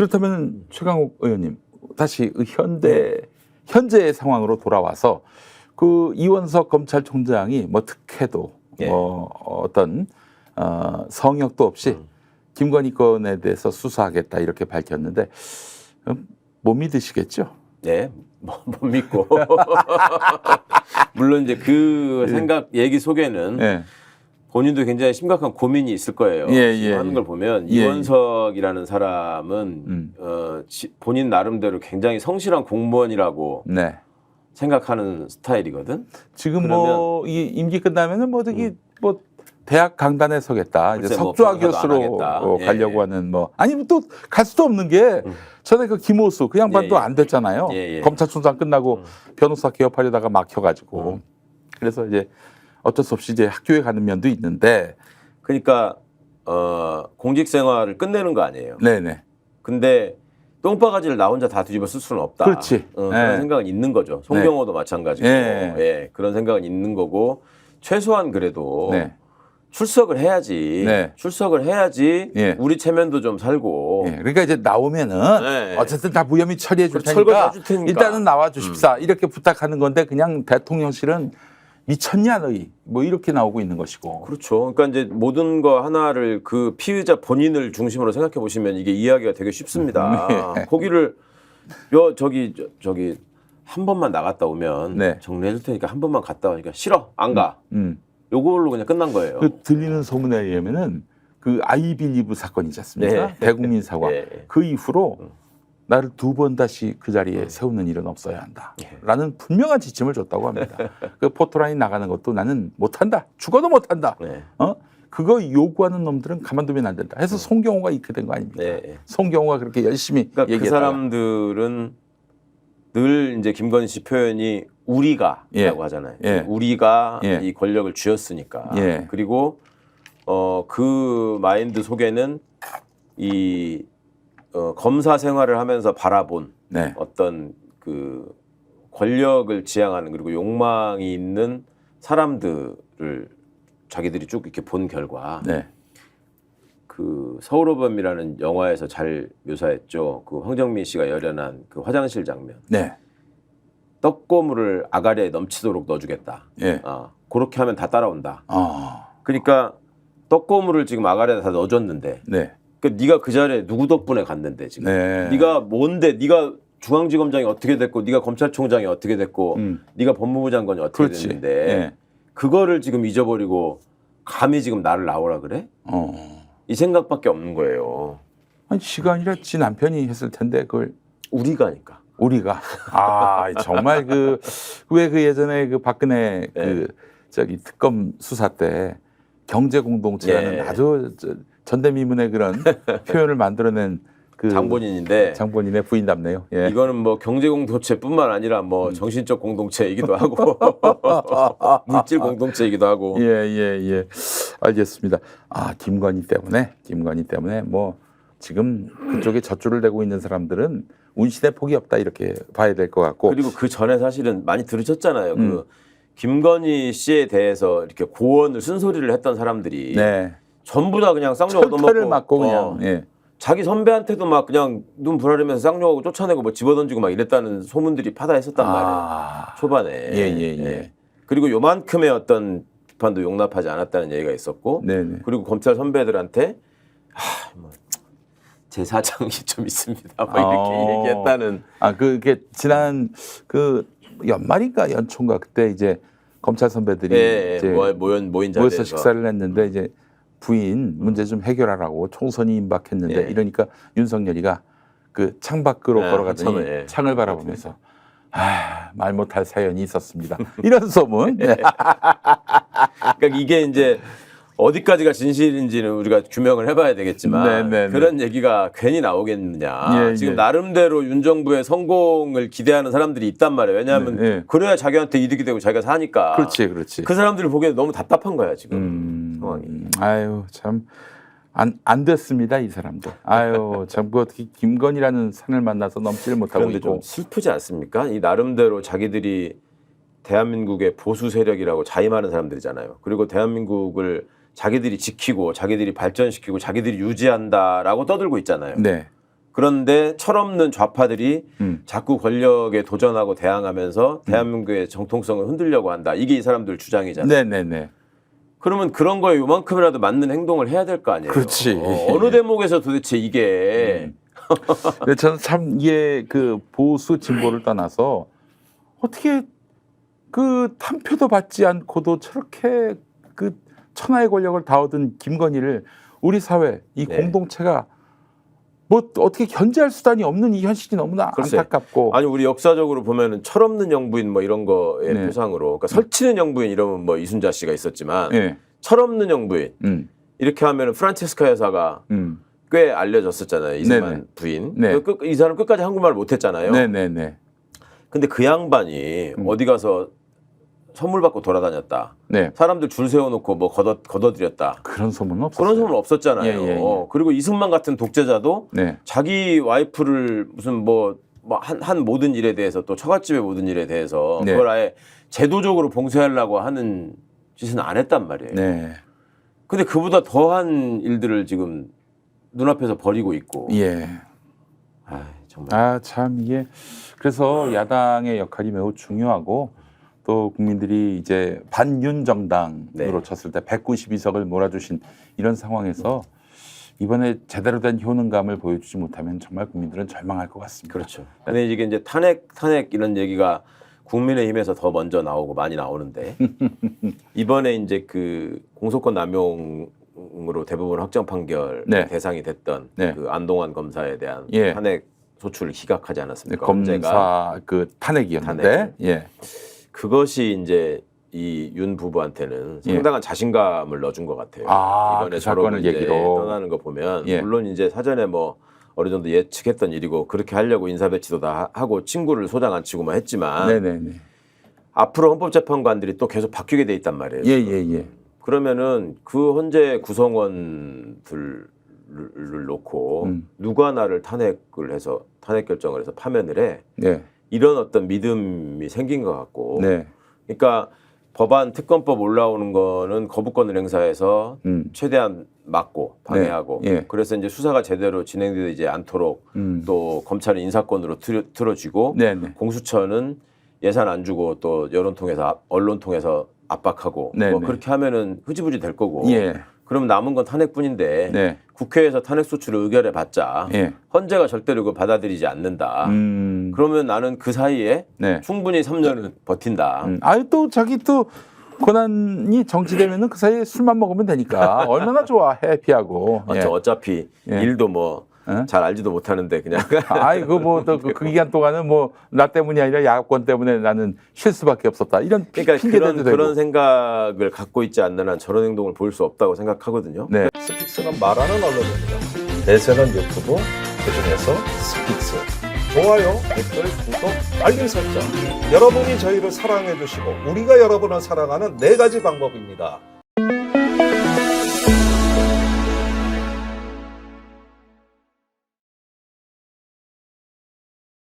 그렇다면 최강욱 의원님 다시 그 현대 현재의 상황으로 돌아와서 그 이원석 검찰총장이 뭐 특혜도 예. 뭐 어떤 어, 성역도 없이 음. 김건희 건에 대해서 수사하겠다 이렇게 밝혔는데 음, 못 믿으시겠죠? 네, 뭐, 못 믿고. 물론 이제 그 생각 얘기 속에는 예. 본인도 굉장히 심각한 고민이 있을 거예요. 예, 예, 하는 예. 걸 보면 예, 이원석이라는 사람은 음. 어, 지- 본인 나름대로 굉장히 성실한 공무원이라고 네. 생각하는 스타일이거든. 지금 음. 뭐이 임기 끝나면은 뭐 저기 뭐 대학 강단에 서겠다. 이제 뭐 석좌 교수로. 어, 예, 가려고 예. 하는 뭐 아니면 또 갈 수도 없는 게 전에 그 김호수 그 양반도 예, 예. 안 됐잖아요. 예, 예. 검찰총장 끝나고 음. 변호사 개업하려다가 막혀가지고 음. 그래서 이제 어쩔 수 없이 이제 학교에 가는 면도 있는데 그러니까 어, 공직 생활을 끝내는 거 아니에요. 네네 근데 똥바가지를 나 혼자 다 뒤집어 쓸 수는 없다. 그렇지. 어, 그런 예. 생각은 있는 거죠. 송병호도 마찬가지고. 예. 예, 그런 생각은 있는 거고 최소한 그래도 네. 출석을 해야지. 네. 출석을 해야지. 예. 우리 체면도 좀 살고. 예, 그러니까 이제 나오면은 네. 어쨌든 다 무혐의 처리해 줄 그렇죠. 테니까 테니까. 음. 일단은 나와 주십사 이렇게 부탁하는 건데 그냥 대통령실은 미쳤냐 너희 뭐 이렇게 나오고 있는 것이고 그렇죠. 그러니까 이제 모든 거 하나를 그 피의자 본인을 중심으로 생각해 보시면 이게 이해하기가 되게 쉽습니다. 네. 거기를 여 저기 저, 저기 한 번만 나갔다 오면 네. 정리해 줄 테니까 한 번만 갔다 오니까 싫어 안 가. 음. 요걸로 그냥 끝난 거예요. 그 들리는 소문에 의하면은 그 아이빌리브 사건이지 않습니까? 네. 대국민 사과. 예. 그 이후로 음. 나를 두 번 다시 그 자리에 세우는 일은 없어야 한다. 예. 라는 분명한 지침을 줬다고 합니다. 그 포토라인 나가는 것도 나는 못한다. 죽어도 못한다. 네. 어? 그거 요구하는 놈들은 가만두면 안 된다. 해서 송경호가 이렇게 된 거 아닙니까? 음. 네. 송경호가 그렇게 열심히 그러니까 그 사람들은 늘 이제 김건희 씨 표현이 우리가라고 예. 하잖아요. 예. 우리가 예. 이 권력을 쥐었으니까. 예. 그리고 어 그 마인드 속에는 이 어, 검사 생활을 하면서 바라본 네. 어떤 그 권력을 지향하는 그리고 욕망이 있는 사람들을 자기들이 쭉 이렇게 본 결과 네. 그 서울호범이라는 영화에서 잘 묘사했죠. 그 황정민 씨가 열연한 그 화장실 장면. 네. 떡고물을 아가리에 넘치도록 넣어주겠다. 예. 아, 그렇게 하면 다 따라온다. 아. 그러니까 떡고물을 지금 아가리에 다 넣어줬는데, 네. 그 네가 그 자리에 누구 덕분에 갔는데 지금? 네. 네가 뭔데? 네가 중앙지검장이 어떻게 됐고, 네가 검찰총장이 어떻게 됐고, 음. 네가 법무부 장관이 어떻게 그렇지. 됐는데, 예. 그거를 지금 잊어버리고 감히 지금 나를 나오라 그래? 어. 이 생각밖에 없는 거예요. 아니 시간이라 지 남편이 했을 텐데 그걸 우리가니까. 우리가 아 정말 그 왜 그 예전에 그 박근혜 네. 그 저기 특검 수사 때 경제 공동체라는 예. 아주 저 전대미문의 그런 표현을 만들어낸 그 장본인인데 장본인의 부인답네요. 예. 이거는 뭐 경제 공동체뿐만 아니라 뭐 정신적 공동체이기도 하고 물질 공동체이기도 하고 예, 예, 예. 알겠습니다. 아, 김건희 때문에, 김건희 때문에 뭐 지금 그쪽에 젖줄을 대고 있는 사람들은 운신의 폭이 없다 이렇게 봐야 될 것 같고. 그리고 그 전에 사실은 많이 들으셨잖아요. 음. 그 김건희 씨에 대해서 이렇게 고언을 쓴소리를 했던 사람들이 네. 전부 다 그냥 쌍욕 얻어먹고 맞고 그냥. 어, 예. 자기 선배한테도 막 그냥 눈 부라리면서 쌍욕하고 쫓아내고 뭐 집어던지고 막 이랬다는 소문들이 파다했었단 말이에요. 아. 초반에. 예, 예, 예. 그리고 요만큼의 어떤 비판도 용납하지 않았다는 얘기가 있었고 네네. 그리고 검찰 선배들한테 하, 뭐, 제 사정이 좀 있습니다. 뭐 이렇게 어. 얘기했다는 아, 그게 지난 그 연말인가 연초인가 그때 이제 검찰 선배들이 예, 이제 모, 모인 모인 모여서 자리에서 식사를 했는데 이제 부인 문제 좀 해결하라고 총선이 임박했는데 예. 이러니까 윤석열이가 그 창밖으로 예, 걸어가더니 처음에, 예. 창을 바라보면서 아, 말 못할 사연이 있었습니다. 이런 소문. 네. 그러니까 이게 이제 어디까지가 진실인지는 우리가 규명을 해봐야 되겠지만 네, 네, 네. 그런 얘기가 괜히 나오겠느냐. 예, 지금 예. 나름대로 윤 정부의 성공을 기대하는 사람들이 있단 말이에요. 왜냐하면 네, 네. 그래야 자기한테 이득이 되고 자기가 사니까. 그렇지, 그렇지. 그 사람들을 보기에 너무 답답한 거야 지금 음, 상황이. 아유 참. 안, 안 됐습니다, 이 사람들. 아유, 참, 그 어떻게 김건희라는 산을 만나서 넘지를 못하고 그런데 있고. 좀 슬프지 않습니까? 이 나름대로 자기들이 대한민국의 보수 세력이라고 자임하는 사람들이잖아요. 그리고 대한민국을 자기들이 지키고 자기들이 발전시키고 자기들이 유지한다라고 떠들고 있잖아요. 네. 그런데 철없는 좌파들이 음. 자꾸 권력에 도전하고 대항하면서 대한민국의 정통성을 흔들려고 한다. 이게 이 사람들 주장이잖아요. 네네네. 그러면 그런 거에 요만큼이라도 맞는 행동을 해야 될 거 아니에요. 그렇지. 어, 느 대목에서 도대체 이게 근데 저는 참 이게 그 보수 진보를 떠나서 어떻게 그 탐표도 받지 않고도 저렇게 그 천하의 권력을 다 얻은 김건희를 우리 사회 이 네. 공동체가 뭐 어떻게 견제할 수단이 없는 이 현실이 너무나 글쎄. 안타깝고 아니 우리 역사적으로 보면은 철없는 영부인 뭐 이런 거의 네. 표상으로 그러니까 설치는 영부인 이러면 뭐 이순자 씨가 있었지만 예, 철없는 영부인 음, 이렇게 하면은 프란체스카 여사가 음, 꽤 알려졌었잖아요 이승만 네네. 부인. 네. 그 끝- 이 사람 끝까지 한국말 못했잖아요. 네네네, 근데 그 양반이 음. 어디 가서 선물 받고 돌아다녔다. 네 사람들 줄 세워놓고 뭐 걷어 걷어들였다. 그런 소문은 없었어요. 그런 소문 없었잖아요. 예, 예, 예. 그리고 이승만 같은 독재자도 네, 자기 와이프를 무슨 뭐한 한 모든 일에 대해서 또 처갓집의 모든 일에 대해서 네. 그걸 아예 제도적으로 봉쇄하려고 하는 짓은 안 했단 말이에요. 네, 근데 그보다 더한 일들을 지금 눈앞에서 벌이고 있고. 예. 아이, 정말. 아 참 이게 그래서 야당의 역할이 매우 중요하고 또 국민들이 이제 반윤 정당으로 네. 쳤을 때 192석을 몰아주신 이런 상황에서 이번에 제대로 된 효능감을 보여주지 못하면 정말 국민들은 절망할 것 같습니다. 그렇죠. 근데 이게 이제 탄핵 탄핵 이런 얘기가 국민의힘에서 더 먼저 나오고 많이 나오는데 이번에 이제 그 공소권 남용으로 대부분 확정 판결 네. 대상이 됐던 네. 그 안동환 검사에 대한 예. 탄핵 소추를 기각하지 네, 않았습니까? 검제가 검사 그 탄핵이었는데 탄핵. 예. 그것이 이제 이 윤 부부한테는 예. 상당한 자신감을 넣어준 것 같아요. 아, 이번에 그 사건을 이제 계기로. 떠나는 거 보면 예. 물론 이제 사전에 뭐 어느 정도 예측했던 일이고 그렇게 하려고 인사 배치도 다 하- 하고 친구를 소장 안 치고만 했지만 네네네. 앞으로 헌법재판관들이 또 계속 바뀌게 돼 있단 말이에요. 예예 예. 그러면은 그 헌재 구성원들을 놓고 음. 누가 나를 탄핵을 해서 탄핵 결정을 해서 파면을 해 네. 이런 어떤 믿음이 생긴 것 같고 네. 그러니까 법안 특검법 올라오는 거는 거부권을 행사해서 음. 최대한 막고 방해하고 네, 예. 그래서 이제 수사가 제대로 진행되지 않도록 음. 또 검찰은 인사권으로 틀어, 틀어쥐고 네네. 공수처는 예산 안 주고 또 여론 통해서 압- 언론 통해서 압박하고 네, 뭐 네. 그렇게 하면은 흐지부지 될 거고 예. 그럼 남은 건 탄핵뿐인데 네. 국회에서 탄핵 소추를 의결해 봤자 예. 헌재가 절대로 그 받아들이지 않는다. 음. 그러면 나는 그 사이에 네. 충분히 3년은 버틴다. 음. 아유 또 자기 또 고난이 정치되면은 그 사이에 술만 먹으면 되니까 얼마나 좋아 해피하고. 어, 예. 저 어차피 예. 일도 뭐 잘 예? 알지도 못하는데 그냥 아이 그뭐그 그 기간 동안은 뭐 나 때문이 아니라 야권 때문에 나는 쉴 수밖에 없었다 이런 피- 그러니까 그런 되고. 그런 생각을 갖고 있지 않는 한 저런 행동을 보일 수 없다고 생각하거든요. 네. 스픽스는 말하는 언론입니다. 대세는 유튜브, 그중에서 스픽스. 좋아요, 댓글, 구독, 알림 설정. 여러분이 저희를 사랑해 주시고 우리가 여러분을 사랑하는 네 가지 방법입니다.